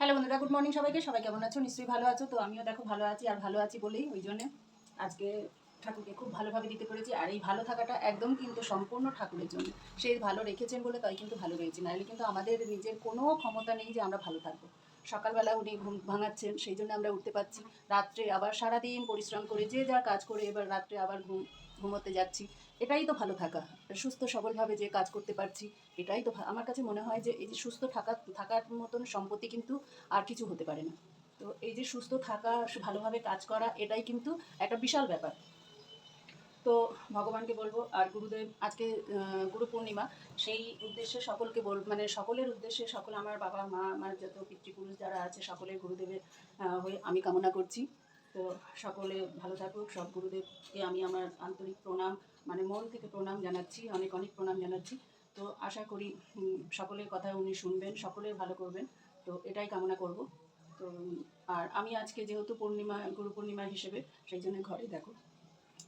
Hello বন্ধুরা good morning সবাইকে। সবাই কেমন আছো? নিশ্চয়ই ভালো আছো। তো আমিও দেখো ভালো আছি আর ভালো আছি বলেই ওই জন্যে আজকে ঠাকুরকে খুব ভালোভাবে দিতে পেরেছি। আর এই ভালো থাকাটা একদম কিন্তু সম্পূর্ণ ঠাকুরের জন্য। সে ভালো রেখেছেন বলে তাই কিন্তু ভালো রয়েছে। নাহলে কিন্তু আমাদের নিজের কোনো ক্ষমতা নেই যে আমরা ভালো থাকব। সকালবেলা উনি ঘুম ভাঙাচ্ছেন, সেই জন্য আমরা উঠতে পারছি রাত্রে আবার সারাদিন পরিশ্রম করে যে যা কাজ করে এবার রাত্রে আবার ঘুম ঘুমোতে যাচ্ছি। এটাই তো ভালো থাকা। সুস্থ, সবলভাবে যে কাজ করতে পারছি, এটাই তো আমার কাছে মনে হয় যে এই যে সুস্থ থাকা, থাকার মতন সম্পত্তি কিন্তু আর কিছু হতে পারে না। তো এই যে সুস্থ থাকা ভালোভাবে কাজ করা, এটাই কিন্তু একটা বিশাল ব্যাপার। তো ভগবানকে বলব, আর গুরুদেব, আজকে গুরু পূর্ণিমা, সেই উদ্দেশ্যে সকলকে বল মানে সকলের উদ্দেশ্যে সকল আমার বাবা, মা, আমার যত পিতৃপুরুষ যারা আছে সকলের গুরুদেবের হয়ে আমি কামনা করছি। তো সকলে ভালো থাকুক সব গুরুদেবকে আমি আমার আন্তরিক প্রণাম। মানে মন থেকে প্রণাম জানাচ্ছি, অনেক অনেক প্রণাম জানাচ্ছি। তো আশা করি সকলের কথা উনি শুনবেন, সকলের ভালো করবেন। তো এটাই কামনা করব। তো, আর আমি আজকে যেহেতু পূর্ণিমা গুরু পূর্ণিমা হিসেবে, সেই জন্য ঘরে দেখো।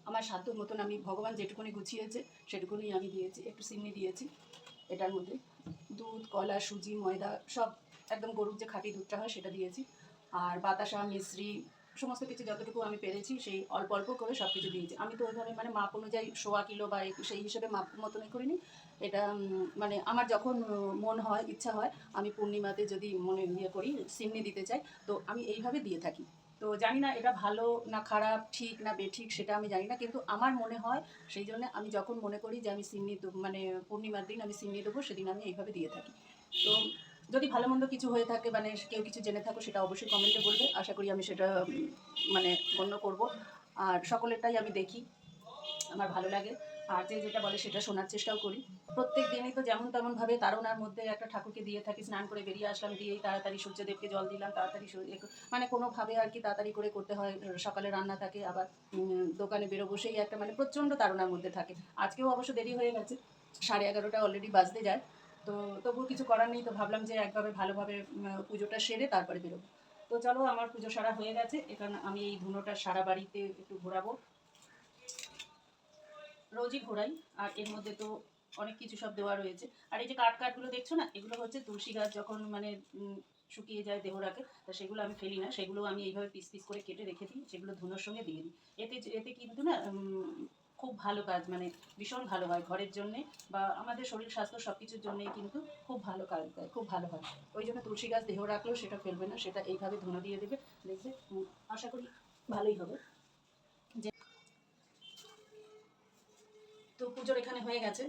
আমার সাধ্য মতন আমি ভগবান যেটুকুনি গুছিয়েছে, সেটুকুনি আমি দিয়েছি, একটু সিমনি দিয়েছি এটার মধ্যে। দুধ, কলা, সুজি, ময়দা, সব একদম গরুর যে খাঁটি দুধটা হয় সেটা দিয়েছি। আর বাতাসা, মিশ্রি সমস্ত কিছু যতটুকু আমি পেরেছি, সেই অল্প অল্প করে সব কিছু দিয়েছি। আমি তো ওইভাবে মানে মাপ অনুযায়ী সোয়া কিলো বা সেই হিসেবে মাপ মতনই করিনি। এটা মানে আমার যখন মন হয়, ইচ্ছা হয়, আমি পূর্ণিমাতে যদি মনে ইয়ে করি সিমনি দিতে চাই, তো আমি এইভাবে দিয়ে থাকি। তো জানি না এটা ভালো না খারাপ, ঠিক না বেঠিক, সেটা আমি জানি না, কিন্তু আমার মনে হয় সেই জন্য আমি যখন মনে করি যে আমি সিমনি মানে পূর্ণিমার দিন আমি সিমনি দেবো, সেদিন আমি এইভাবে দিয়ে থাকি। তো যদি ভালো মন্দ কিছু হয়ে থাকে মানে কেউ কিছু জেনে থাকো, সেটা অবশ্যই কমেন্টে বলবে। আশা করি আমি সেটা মানে গণ্য করব। আর সকলেরটাই আমি দেখি, আমার ভালো লাগে। আর যে যেটা বলে সেটা শোনার চেষ্টাও করি। প্রত্যেক দিনই তো যেমন তেমনভাবে তারণার মধ্যে একটা ঠাকুরকে দিয়ে থাকি, স্নান করে বেরিয়ে আসলাম, দিয়েই তাড়াতাড়ি সূর্যদেবকে জল দিলাম, তাড়াতাড়ি মানে কোনোভাবে আর কি তাড়াতাড়ি করে করতে হয়। সকালে রান্না থাকে, আবার দোকানে বেরো বসেই একটা মানে প্রচণ্ড তাড়নার মধ্যে থাকে। আজকেও অবশ্য দেরি হয়ে গেছে, সাড়ে এগারোটা অলরেডি বাজতে যায়। তো তবুও কিছু করার নেই, তো ভাবলাম যে একভাবে ভালোভাবে পুজোটা সেরে তারপরে বেরোবো। তো চলো, আমার পুজো সারা হয়ে গেছে, এখানে আমি এই ধুনোটা সারা বাড়িতে একটু ঘোরাবো। রোজই ঘোরাই, আর এর মধ্যে তো অনেক কিছু সব দেওয়া রয়েছে। আর এই যে কাঠ কাঠগুলো দেখছ না, এগুলো হচ্ছে তুলসী গাছ যখন মানে শুকিয়ে যায় দেহ রাখে তা সেগুলো আমি ফেলি না, সেগুলো আমি এইভাবে পিস পিস করে কেটে রেখে দিই, সেগুলো ধুনোর সঙ্গে দিয়ে দিই। এতে এতে কিন্তু না খুব ভালো কাজ মানে ভীষণ ভালো হয় ঘরের জন্যে বা আমাদের শরীর স্বাস্থ্য সব কিছুর জন্যেই কিন্তু খুব ভালো কাজ দেয়, খুব ভালো হয়। ওই জন্য তুলসী গাছ দেহ রাখলেও সেটা ফেলবে না, সেটা এইভাবে ধুনো দিয়ে দেবে, দেখবে আশা করি ভালোই হবে। যে তো পুজোর এখানে হয়ে গেছে,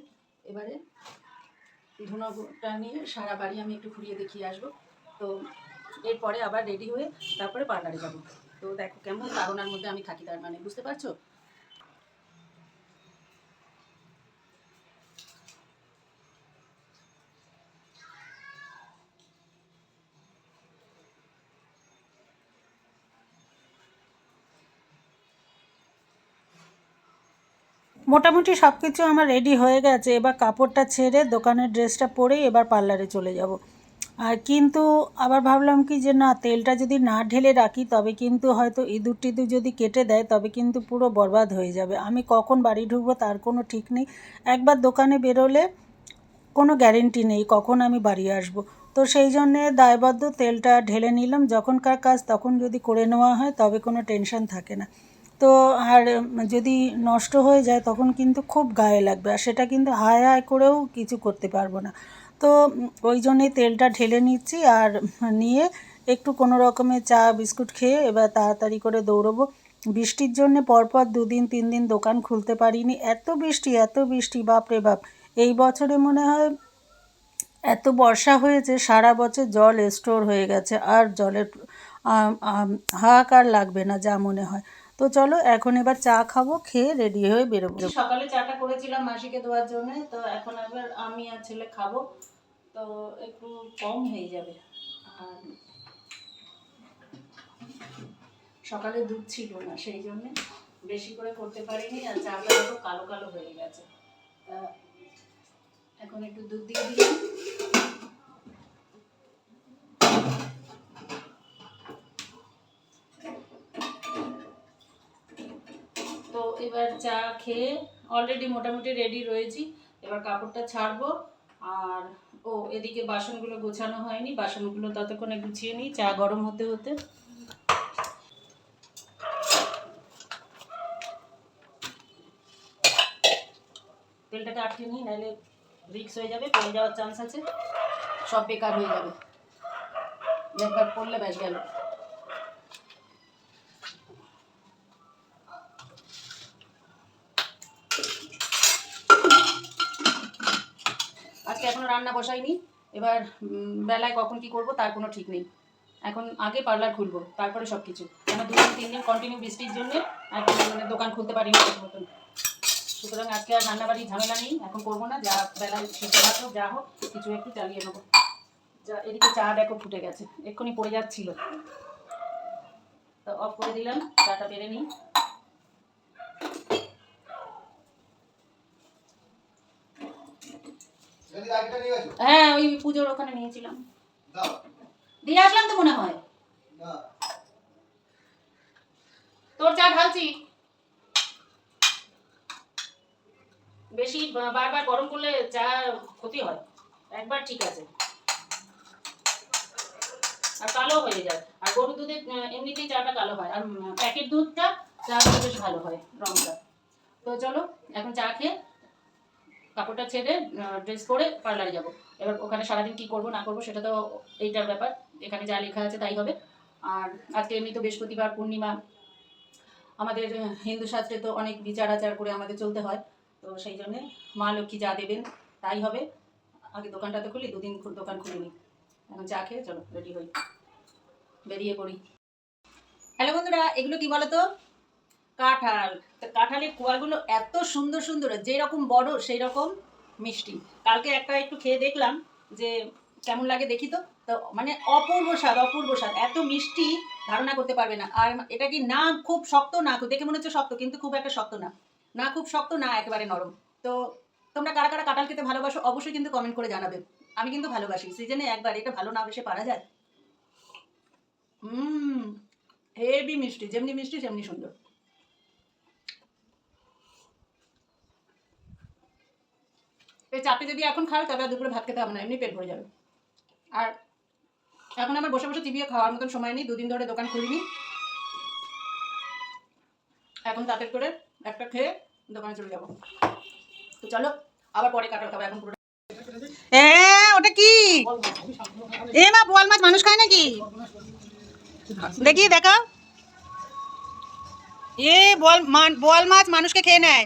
এবারে ধুনোটা নিয়ে সারা বাড়ি আমি একটু ঘুরিয়ে দেখিয়ে আসব। তো এরপরে আবার রেডি হয়ে তারপরে পার্লারে যাব। তো দেখো কেমন তাড়নার মধ্যে আমি থাকি তার মানে বুঝতে পারছ? মোটামুটি সব কিছু আমার রেডি হয়ে গেছে। এবার কাপড়টা ছেড়ে দোকানের ড্রেসটা পরেই এবার পার্লারে চলে যাব। আর কিন্তু আবার ভাবলাম কি যে না, তেলটা যদি না ঢেলে রাখি, তবে কিন্তু হয়তো ইঁদুর টিঁদুর যদি কেটে দেয়, তবে কিন্তু পুরো বরবাদ হয়ে যাবে। আমি কখন বাড়ি ঢুকবো তার কোনো ঠিক নেই। একবার দোকানে বেরোলে কোনো গ্যারেন্টি নেই কখন আমি বাড়ি আসব। তো সেই জন্যে দায়বদ্ধ তেলটা ঢেলে নিলাম। যখনকার কাজ তখন যদি করে নেওয়া হয়, তবে কোনো টেনশন থাকে না। তো আর যদি নষ্ট হয়ে যায় তখন কিন্তু খুব গায়ে লাগবে। আর সেটা কিন্তু হায় হায় করেও কিছু করতে পারব না। তো ওই জন্যেই তেলটা ঢেলে নিচ্ছি আর নিয়ে একটু কোনো রকমের চা, বিস্কুট খেয়ে এবার তাড়াতাড়ি করে দৌড়বো। বৃষ্টির জন্যে পরপর দুদিন, তিন দিন দোকান খুলতে পারিনি। এত বৃষ্টি এত বৃষ্টি বাপরে বাপ। এই বছরে মনে হয় এত বর্ষা হয়েছে, সারা বছর জল স্টোর হয়ে গেছে। আর জলের হাহাকার লাগবে না যা মনে হয়। তো চলো এখন এবার চা খাব, খেয়ে রেডি হয়ে বেরোবো। সকালে চাটা করেছিলাম মাসিকে দেওয়ার জন্য, তো এখন আবার আমি আর ছেলে খাব, তো একটু কম হয়ে যাবে। আর সকালে দুধ ছিল না, সেই জন্য বেশি করে করতে পারিনি, আর চাটা কালো কালো হয়ে গেছে। এখন একটু দুধ দিয়ে দিলাম তো এবার চা খেয়ে অলরেডি মোটামুটি রেডি রয়েছি। এবার কাপড়টা ছাড়বো। আর, ও, এদিকে বাসনগুলো গোছানো হয়নি। বাসনগুলো ততক্ষণে গুছিয়ে নিই, চা গরম হতে হতে। তেলটাকে আটকে নিই, নাহলে রিক্স হয়ে যাবে পড়ে যাওয়ার চান্স আছে। সব বেকার হয়ে যাবে। একবার পড়লে ব্যাস গেল আজকে এখনও রান্না বসাইনি। এবার বেলায় কখন কি করব তার কোনো ঠিক নেই। এখন আগে পার্লার খুলবো, তারপরে সব কিছু কেন দু দিন তিন দিন কন্টিনিউ বৃষ্টির জন্য এখন মানে দোকান খুলতে পারিনি ঠিক মতন। সুতরাং আজকে আর রান্নাবাড়ি ঝামেলা নেই, এখন করব না, যা বেলায় ভাত হোক, যা হোক, কিছু একটু চালিয়ে নেব। যা, এদিকে চা দেখো ফুটে গেছে, এক্ষুনি পড়ে যাচ্ছিল। তো অফ করে দিলাম, চাটা পেরে নিই যদি আরেকটা নিয়ে গেছো? হ্যাঁ ওই পুজোর ওখানে নিয়েছিলাম। দিয়ে আসলাম তো মনে হয়। তোর চা ঢালছি। বেশি বারবার গরম করলে চা ক্ষতি হয়। একবার ঠিক আছে। আর কালো হয়ে যায়। আর গরুর দুধে এমনিতেই চাটা কালো হয়। আর প্যাকেট দুধটা চা বেশ ভালো হয় রংটা। তো চলো এখন চা খেয়ে কাপড়টা ছেড়ে ড্রেস পরে পার্লারে যাব। এবার ওখানে সারাদিন কি করব, না করব, সেটা তো এইটার ব্যাপার। এখানে যা লেখা আছে তাই হবে। আর আজকে এমনি তো বৃহস্পতিবার, পূর্ণিমা। আমাদের হিন্দু শাস্ত্রে তো অনেক বিচার আচার করে আমাদের চলতে হয়। তো সেই জন্যে মা লক্ষ্মী যা দেবেন তাই হবে। আগে দোকানটা তো খুলি, দুদিন দোকান খুলিনি। এখন চা খেয়ে চলো রেডি হই। বেরিয়ে পড়ি। হ্যালো বন্ধুরা, এগুলো কি বলো তো কাঁঠাল। তো কাঁঠালের কুয়াগুলো এত সুন্দর সুন্দর, যেরকম বড় সেই রকম মিষ্টি। কালকে একটা একটু খেয়ে দেখলাম যে কেমন লাগে দেখি তো? তো মানে অপূর্ব স্বাদ অপূর্ব স্বাদ। এত মিষ্টি ধারণা করতে পারবে না। আর এটা কি না খুব শক্ত? না দেখে মনে হচ্ছে শক্ত, কিন্তু খুব একটা শক্ত না। না খুব শক্ত, না একেবারে নরম। তো তোমরা কারা কারা কাঁঠাল খেতে ভালোবাসো অবশ্যই কিন্তু কমেন্ট করে জানাবে। আমি কিন্তু ভালোবাসি। সিজনে একবার, এটা ভালো না বেশে পারা যায়। হুম, হেভি মিষ্টি, যেমনি মিষ্টি, সেমনি সুন্দর। এই চাপে যদি এখন খাও তবে আর দুপুরে ভাত খেতে হবে না এমনি পেট ভরে যাবে। আর এখন আমার বসে বসে চিবিয়ে খাওয়ার মতন সময় নেই দুদিন ধরে দোকান খুলিনি। এখন তাদের করে একটা খেয়ে দোকানে চলে যাব। তো চলো আবার পরে কাটার খাব এখন পুরো এ ওটা কি? এ মা বোয়াল মাছ মানুষ খায় নাকি? দেখি দেখা এ মান- বোয়াল মাছ মানুষকে খেয়ে নেয়।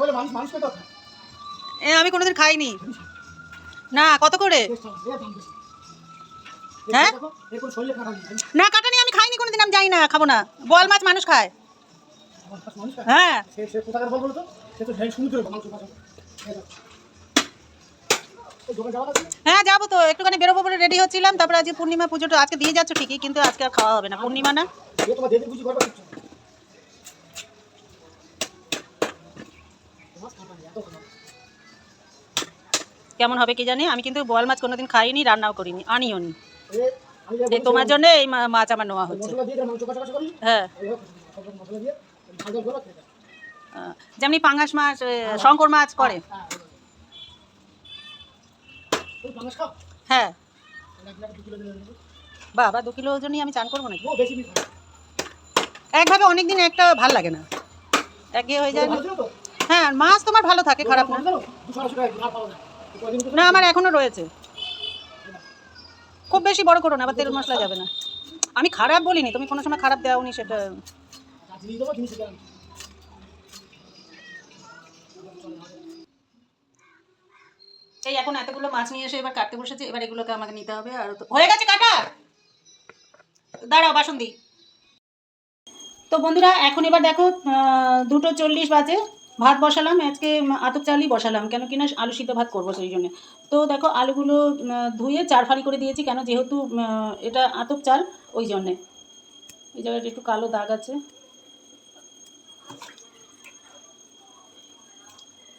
বলে মানুষ মানুষ পেতো না। এ, আমি কোনোদিন খাইনি না, কত করে। হ্যাঁ। না, কাটানি, আমি খাইনি কোনোদিন, আমি যাই না, খাব না বোয়াল মাছ, মানুষ খায়। হ্যাঁ বল বলো? হ্যাঁ যাব তো, একটুখানি বেরোবো বলে রেডি হচ্ছিলাম, তারপরে আজকে পূর্ণিমা পুজোটা আজকে দিয়ে যাচ্ছ ঠিকই, কিন্তু আজকে আর খাওয়া হবে না পূর্ণিমা না কেমন হবে কি জানি? আমি কিন্তু বোয়াল মাছ কোনোদিন খাইনি রান্নাও করিনি আনিও নি। এই তোমার জন্য এই মাছ আমার নেওয়া হচ্ছে। হ্যাঁ। হয়। যেমনি পাঙ্গাস মাছ শঙ্কর মাছ করে। হ্যাঁ? হ্যাঁ এক দু কিলো বাবা দু কিলো ওজনই আমি চান করব নাকি? একভাবে অনেক দিন একটা ভালো লাগে না। একঘেয়ে হয়ে যায়? হ্যাঁ মাছ তোমার ভালো থাকে খারাপ না। না, আমার এখনও রয়েছে। খুব বেশি বড় করো না, আবার তেল মশলা যাবে না। আমি খারাপ বলিনি, তুমি কোনো সময় খারাপ দেওনি, সেটা। এই এখন এতগুলো মাছ নিয়ে এসে এবার কাটতে বসেছে, এবার এগুলোকে আমাকে নিতে হবে, আর হয়ে গেছে কাটা! দাঁড়াও, বাসন দিই। তো বন্ধুরা, এখন এবার দেখো দুটো চল্লিশ বাজে। ভাত বসালাম, আজকে আতপ চালই বসালাম, কেন কিনা আলু সিদ্ধ ভাত করব সেই জন্য। তো দেখো আলুগুলো ধুয়ে চার ফাড়ি করে দিয়েছি, কেন যেহেতু এটা আতপ চাল, ওই জন্যে। এই জায়গাটা একটু কালো দাগ আছে।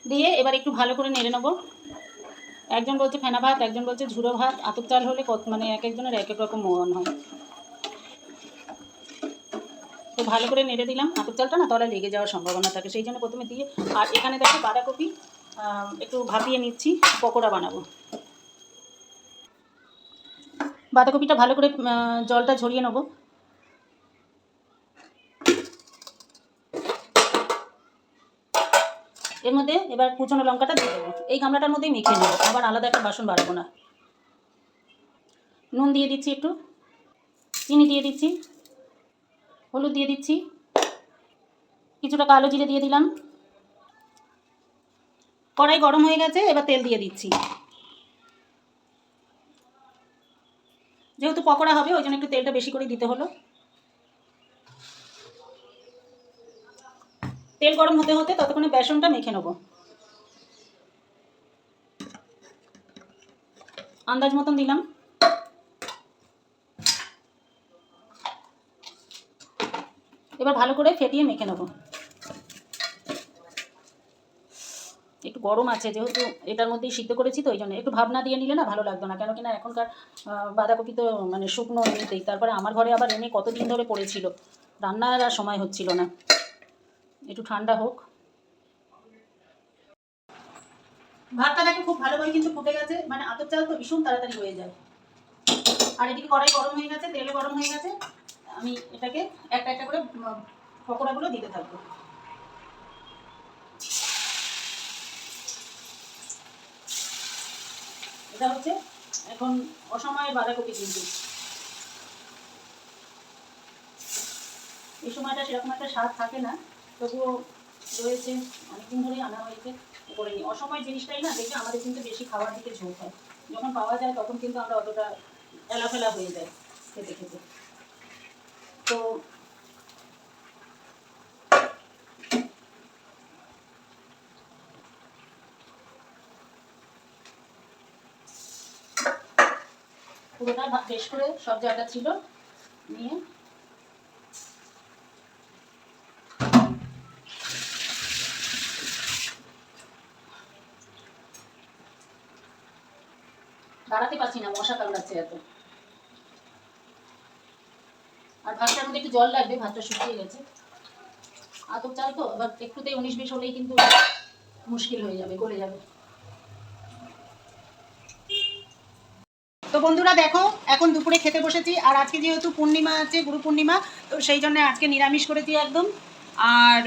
দিয়ে এবার একটু ভালো করে নেড়ে নেব। একজন বলছে ফেনা ভাত, একজন বলছে ঝুড়ো ভাত, আতপ চাল হলে কত মানে এক একজনের এক এক রকম মন হয়। তো ভালো করে নেড়ে দিলাম আতপ চালটা না তলায় লেগে যাওয়ার সম্ভাবনা থাকে। সেই জন্য প্রথমে দিয়ে, আর এখানে দেখো বাঁধাকপি একটু ভাপিয়ে নিচ্ছি, পকোড়া বানাবো। বাঁধাকপিটা ভালো করে জলটা ঝরিয়ে নেব। এর মধ্যে এবার কুচনো লঙ্কাটা দিয়ে দেবো। এই গামলাটার মধ্যেই মেখে নেব, আবার আলাদা একটা বাসন বাড়াবো না। নুন দিয়ে দিচ্ছি একটু, চিনি দিয়ে দিচ্ছি। হলুদ দিয়ে দিচ্ছি। কিছুটা কালো জিরে দিয়ে দিলাম। কড়াই গরম হয়ে গেছে, এবার তেল দিয়ে দিচ্ছি। যেহেতু পকোড়া হবে, ওই জন্য একটু তেলটা বেশি করে দিতে হলো। তেল গরম হতে হতে ততক্ষণে বেসনটা মেখে নেব। আন্দাজ মতন দিলাম। এবার ভালো করে ফেটিয়ে মেখে নেব। একটু গরম আছে, যেহেতু এটার মধ্যেই সিদ্ধ করেছি তো ওই জন্য একটু ভাবনা দিয়ে নিলে না ভালো লাগতো না। কেন কিনা এখনকার বাঁধাকপি তো মানে শুকনো এমনিতেই, তারপরে আমার ঘরে আবার এনে কতদিন ধরে পড়েছিল, রান্নার আর সময় হচ্ছিল না। একটু ঠান্ডা হোক। ভাতটা দেখো খুব ভালোভাবে কিন্তু ফুটে গেছে মানে আতর চাল তো ভীষণ তাড়াতাড়ি হয়ে যায়। আর এদিকে কড়াই গরম হয়ে গেছে তেলে গরম হয়ে গেছে। আমি এটাকে একটা একটা করে পকোড়াগুলো দিতে থাকব। এটা হচ্ছে এখন অসময়ের বাঁধাকপি কিন্তু। এই সময়টা সেরকম একটা স্বাদ থাকে না, তবুও রয়েছে, অনেকদিন ধরেই আনা হয়েছে, করে নিই। অসময় জিনিসটাই না, দেখবে আমাদের কিন্তু বেশি খাওয়ার দিকে ঝোঁক হয়। যখন পাওয়া যায় তখন কিন্তু আমরা অতটা এলাফেলা হয়ে যায় খেতে খেতে। তো পুরোটা বেশ করে সব জায়গা ছিল। নিয়ে। দাঁড়াতে পারছি না মশা কামড়াচ্ছে এত আর ভাতটার মধ্যে একটু জল লাগবে, ভাতটা শুকিয়ে গেছে। আতপ চাল তো, এবার একটুতেই উনিশ বিশ হলেই কিন্তু মুশকিল হয়ে যাবে, গলে যাবে। তো বন্ধুরা দেখো, এখন দুপুরে খেতে বসেছি, আর আজকে যেহেতু পূর্ণিমা আছে, গুরু পূর্ণিমা, তো সেই জন্য আজকে নিরামিষ করেছি একদম। আর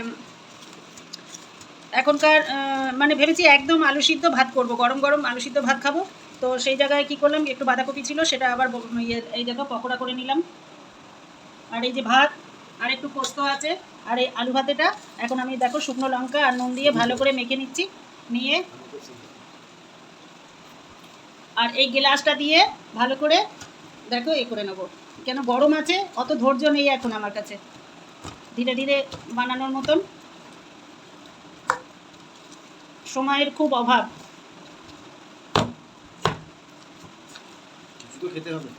এখনকার মানে ভেবেছি একদম আলু সিদ্ধ ভাত করব, গরম গরম আলু সিদ্ধ ভাত খাব। তো সেই জায়গায় কি করলাম, একটু বাঁধাকপি ছিল, সেটা আবার ইয়ে এই দেখো, পকোড়া করে নিলাম। আর এই যে ভাত, আর একটু পোস্ত আছে, আর এই আলু ভাতেটা। এখন আমি দেখো শুকনো লঙ্কা আর নুন দিয়ে ভালো করে মেখে নিচ্ছি, নিয়ে। আর এই গ্লাসটা দিয়ে ভালো করে দেখো এ করে নেব। কেন গরম আছে, অত ধৈর্য নেই এখন আমার কাছে। ধীরে ধীরে বানানোর মতন। সময়ের খুব অভাব। খেতে হবে।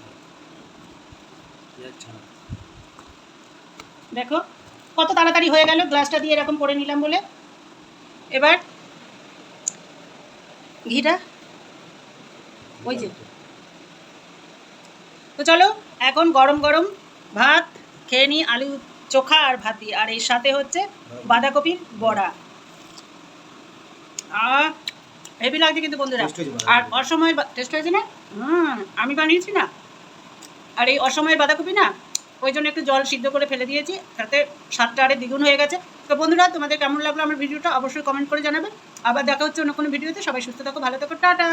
দেখো কত তাড়াতাড়ি হয়ে গেল গ্লাসটা দিয়ে এরকম করে নিলাম বলে। এবার ঘিটা ওই যে। তো চলো এখন গরম গরম ভাত খেয়ে নিই আলু চোখা আর ভাত। আর এর সাথে হচ্ছে বাঁধাকপির বড়া। আহ হেভি লাগছে কিন্তু বন্ধুরা। আর। অসময়ের টেস্ট হয়েছে না? হুম আমি বানিয়েছি না। আর এই অসময়ের বাঁধাকপি না ওই জন্য একটু জল সিদ্ধ করে ফেলে দিয়েছি, তাতে স্বাদটা আরে দ্বিগুণ হয়ে গেছে। তো বন্ধুরা, তোমাদের কেমন লাগল আমার ভিডিওটা অবশ্যই কমেন্ট করে জানাবে। আবার দেখা হচ্ছে অন্য কোনো ভিডিওতে। সবাই সুস্থ থাকো, ভালো থাকো, টাটা!